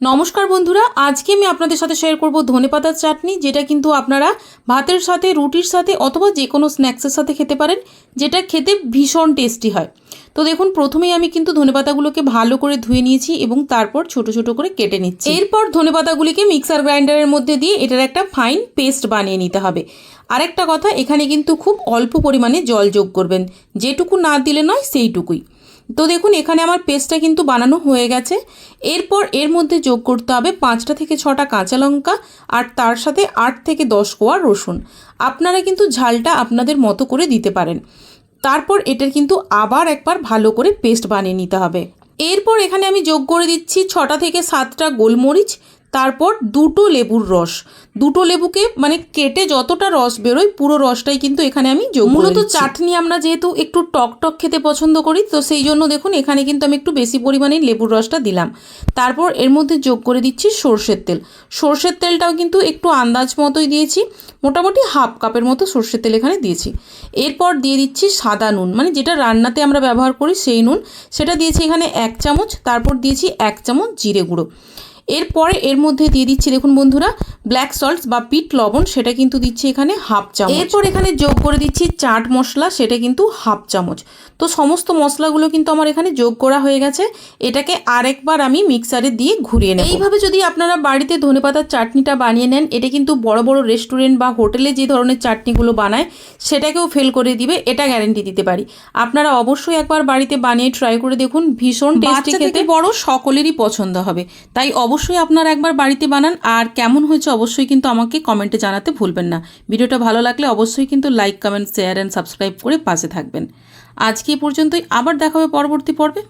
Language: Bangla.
নমস্কার বন্ধুরা, আজকে আমি আপনাদের সাথে শেয়ার করব ধনেপাতার চাটনি, যেটা কিন্তু আপনারা ভাতের সাথে, রুটির সাথে অথবা যে কোনো স্ন্যাক্সের সাথে খেতে পারেন, যেটা খেতে ভীষণ টেস্টি হয়। তো দেখুন, প্রথমেই আমি কিন্তু ধনেপাতাগুলোকে ভালো করে ধুয়ে নিয়েছি এবং তারপর ছোট ছোট করে কেটে নিচ্ছি। এরপর ধনেপাতাগুলিকে মিক্সার গ্রাইন্ডারের মধ্যে দিয়ে এটার একটা ফাইন পেস্ট বানিয়ে নিতে হবে। আরেকটা কথা, এখানে কিন্তু খুব অল্প পরিমাণে জল যোগ করবেন। যেটুকু না দিলে নয়, সেইটুকুই। তো দেখুন, এখানে আমার পেস্টটা কিন্তু বানানো হয়ে গেছে। এরপর এর মধ্যে যোগ করতে হবে পাঁচটা থেকে ছটা কাঁচা লঙ্কা আর তার সাথে আট থেকে দশ কোয়া রসুন। আপনারা কিন্তু ঝালটা আপনাদের মতো করে দিতে পারেন। তারপর এটার কিন্তু আবার একবার ভালো করে পেস্ট বানিয়ে নিতে হবে। এরপর এখানে আমি যোগ করে দিচ্ছি ছটা থেকে সাতটা গোলমরিচ তারপর দুটো লেবুর রস। দুটো লেবুকে মানে কেটে যতটা রস বেরোয় পুরো রসটাই কিন্তু এখানে আমি যোগ মূলত চাটনি আমরা যেহেতু একটু টক টক খেতে পছন্দ করি তো সেই জন্য দেখুন এখানে কিন্তু আমি একটু বেশি পরিমাণে লেবুর রসটা দিলাম। তারপর এর মধ্যে যোগ করে দিচ্ছি সর্ষের তেল। সর্ষের তেলটাও কিন্তু একটু আন্দাজ মতোই দিয়েছি মোটামুটি হাফ কাপের মতো সর্ষের তেল এখানে দিয়েছি। এরপর দিয়ে দিচ্ছি সাদা নুন মানে যেটা রান্নাতে আমরা ব্যবহার করি সেই নুন সেটা দিয়েছি এখানে এক চামচ তারপর দিয়েছি এক চামচ জিরে গুঁড়ো। এরপরে এর মধ্যে দিয়ে দিচ্ছি দেখুন বন্ধুরা ব্ল্যাক সল্ট বা পিট লবণ সেটা কিন্তু দিচ্ছি এখানে হাফ চামচ। এরপর এখানে যোগ করে দিচ্ছি চাট মশলা সেটা কিন্তু হাফ চামচ। তো সমস্ত মশলাগুলো কিন্তু আমার এখানে যোগ করা হয়ে গেছে। এটাকে আরেকবার আমি মিক্সারে দিয়ে ঘুরিয়ে নেব। এইভাবে যদি আপনারা বাড়িতে ধনেপাতার চাটনিটা বানিয়ে নেন এটা কিন্তু বড় বড় রেস্টুরেন্ট বা হোটেলে যে ধরনের চাটনিগুলো বানায় সেটাকেও ফেল করে দিবে এটা গ্যারেন্টি দিতে পারি। আপনারা অবশ্যই একবার বাড়িতে বানিয়ে ট্রাই করে দেখুন ভীষণ টেস্টি খেতে। বড় সকলেরই পছন্দ হবে। তাই অবশ্যই আপনারা একবার বাড়িতে বানান আর কেমন হয়েছে অবশ্যই কিন্তু আমাকে কমেন্টে জানাতে ভুলবেন না। ভিডিওটা ভালো লাগলে অবশ্যই কিন্তু like comment share and subscribe করে পাশে থাকবেন। আজকে পর্যন্তই। আবার দেখা হবে পরবর্তী পর্বে।